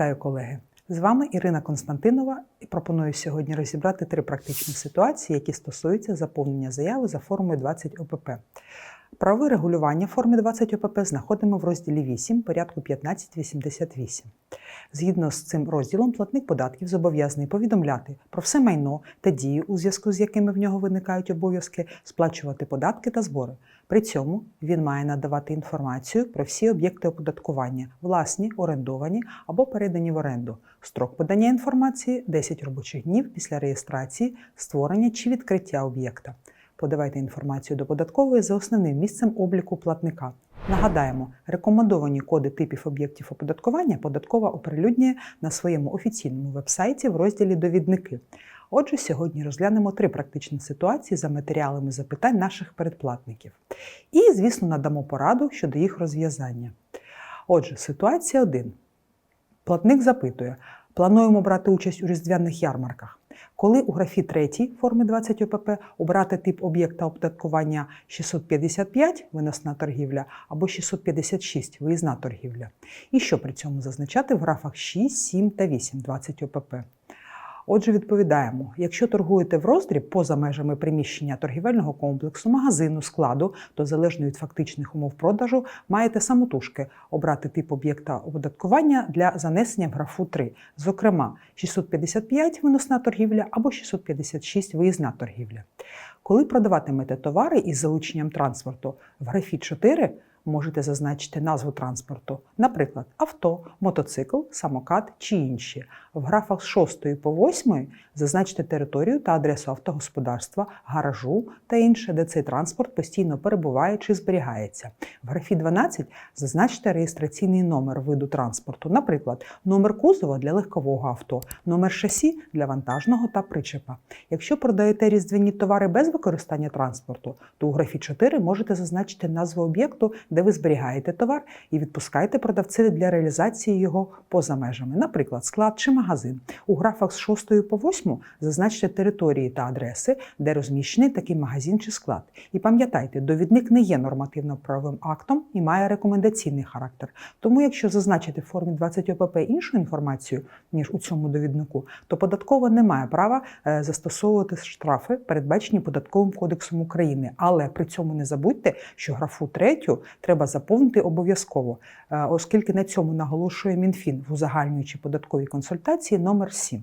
Вітаю, колеги! З вами Ірина Константинова і пропоную сьогодні розібрати три практичні ситуації, які стосуються заповнення заяви за формою 20 ОПП. Правове регулювання форми 20 ОПП знаходимо в розділі 8 порядку 1588. Згідно з цим розділом, платник податків зобов'язаний повідомляти про все майно та дії, у зв'язку з якими в нього виникають обов'язки, сплачувати податки та збори. При цьому він має надавати інформацію про всі об'єкти оподаткування, власні, орендовані або передані в оренду. Строк подання інформації 10 робочих днів після реєстрації, створення чи відкриття об'єкта. Подавайте інформацію до податкової за основним місцем обліку платника. Нагадаємо, рекомендовані коди типів об'єктів оподаткування податкова оприлюднює на своєму офіційному вебсайті в розділі Довідники. Отже, сьогодні розглянемо три практичні ситуації за матеріалами запитань наших передплатників. І, звісно, надамо пораду щодо їх розв'язання. Отже, ситуація 1. Платник запитує: плануємо брати участь у різдвяних ярмарках. Коли у графі 3 форми 20 ОПП обрати тип об'єкта оподаткування 655 виносна торгівля або 656 виїзна торгівля. І що при цьому зазначати в графах 6, 7 та 8 20 ОПП. Отже, відповідаємо: якщо торгуєте в роздріб поза межами приміщення торгівельного комплексу, магазину, складу, то залежно від фактичних умов продажу, маєте самотужки обрати тип об'єкта оподаткування для занесення в графу 3, зокрема 655 виносна торгівля або 656 виїзна торгівля. Коли продаватимете товари із залученням транспорту? В графі 4, можете зазначити назву транспорту, наприклад, авто, мотоцикл, самокат чи інші. В графах з 6 по 8 зазначте територію та адресу автогосподарства, гаражу та інше, де цей транспорт постійно перебуває чи зберігається. В графі 12 зазначте реєстраційний номер виду транспорту, наприклад, номер кузова для легкового авто, номер шасі для вантажного та причепа. Якщо продаєте різдвяні товари без використання транспорту, то у графі 4 можете зазначити назву об'єкту, де ви зберігаєте товар і відпускаєте продавцеві для реалізації його поза межами, наприклад, склад чи магазин. У графах з 6 по 8 зазначте території та адреси, де розміщений такий магазин чи склад. І пам'ятайте, довідник не є нормативно-правовим актом і має рекомендаційний характер. Тому, якщо зазначити в формі 20 ОПП іншу інформацію, ніж у цьому довіднику, то податкова не має права е, застосовувати штрафи, передбачені податковим кодексом України. Але при цьому не забудьте, що графу третю треба заповнити обов'язково, е, оскільки на цьому наголошує МінФін в узагальнюючій податковій консультації номер 7.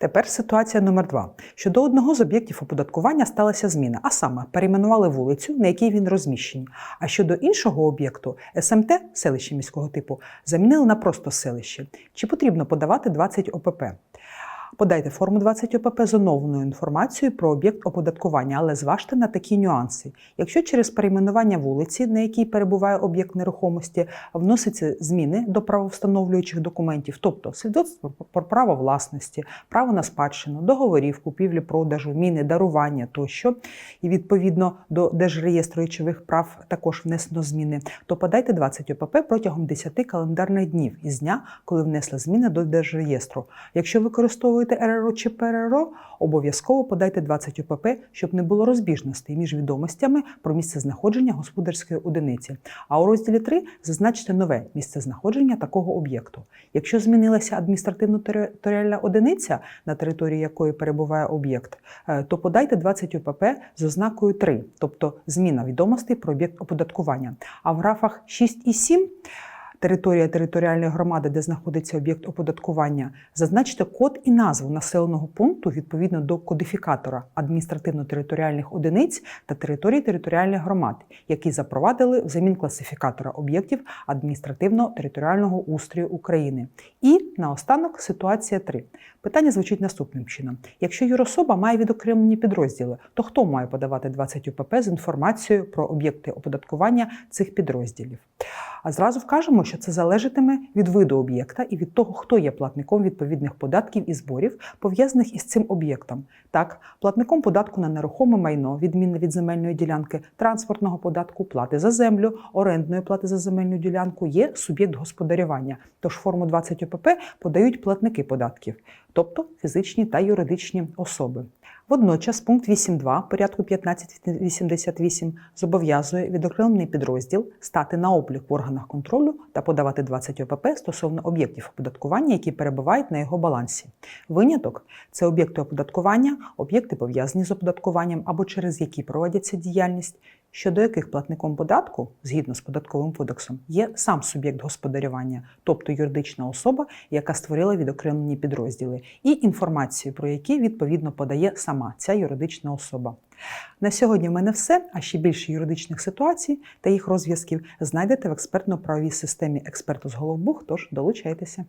Тепер ситуація номер 2 Щодо одного з об'єктів оподаткування сталася зміна, а саме перейменували вулицю, на якій він розміщений. А щодо іншого об'єкту СМТ селище міського типу замінили на просто селище. Чи потрібно подавати 20 ОПП? Подайте форму 20 ОПП з оновленою інформацією про об'єкт оподаткування, але зважте на такі нюанси. Якщо через перейменування вулиці, на якій перебуває об'єкт нерухомості, вносяться зміни до правовстановлюючих документів, тобто свідоцтво про право власності, право на спадщину, договорів, купівлі, продажу, міни, дарування тощо, і відповідно до Держреєстру речових прав також внесено зміни, то подайте 20 ОПП протягом 10 календарних днів із дня, коли внесли зміни до Держреєстру. Якщо використовуєте РРО чи ПРРО, обов'язково подайте 20 ОПП, щоб не було розбіжностей між відомостями про місце знаходження господарської одиниці. А у розділі 3 зазначте нове місце знаходження такого об'єкту. Якщо змінилася адміністративно-територіальна одиниця, на території якої перебуває об'єкт, е, то подайте 20 ОПП з ознакою 3, тобто зміна відомостей про об'єкт оподаткування. А в графах 6 і 7 територія територіальної громади, де знаходиться об'єкт оподаткування, зазначте код і назву населеного пункту відповідно до кодифікатора адміністративно-територіальних одиниць та територій територіальних громад, які запровадили взамін класифікатора об'єктів адміністративно-територіального устрою України. І наостанок ситуація 3. Питання звучить наступним чином: якщо юрособа має відокремлені підрозділи, то хто має подавати 20 УПП з інформацією про об'єкти оподаткування цих підрозділів? А зразу вкажемо, що це залежатиме від виду об'єкта і від того, хто є платником відповідних податків і зборів, пов'язаних із цим об'єктом. Так, платником податку на нерухоме майно, відмінне від земельної ділянки, транспортного податку, плати за землю, орендної плати за земельну ділянку є суб'єкт господарювання. Тож форму 20 ОПП подають платники податків, тобто фізичні та юридичні особи. Водночас пункт 8.2 порядку 1588 зобов'язує відокремлений підрозділ стати на облік в органах контролю та подавати 20 ОПП стосовно об'єктів оподаткування, які перебувають на його балансі. Виняток це об'єкти оподаткування, об'єкти пов'язані з оподаткуванням або через які проводяться діяльність, щодо яких платником податку, згідно з податковим кодексом, є сам суб'єкт господарювання, тобто юридична особа, яка створила відокремлені підрозділи, і інформацію про які відповідно подає сама ця юридична особа. На сьогодні в мене все. А ще більше юридичних ситуацій та їх розв'язків знайдете в експертно-правовій системі експерту з Головбух, тож долучайтеся.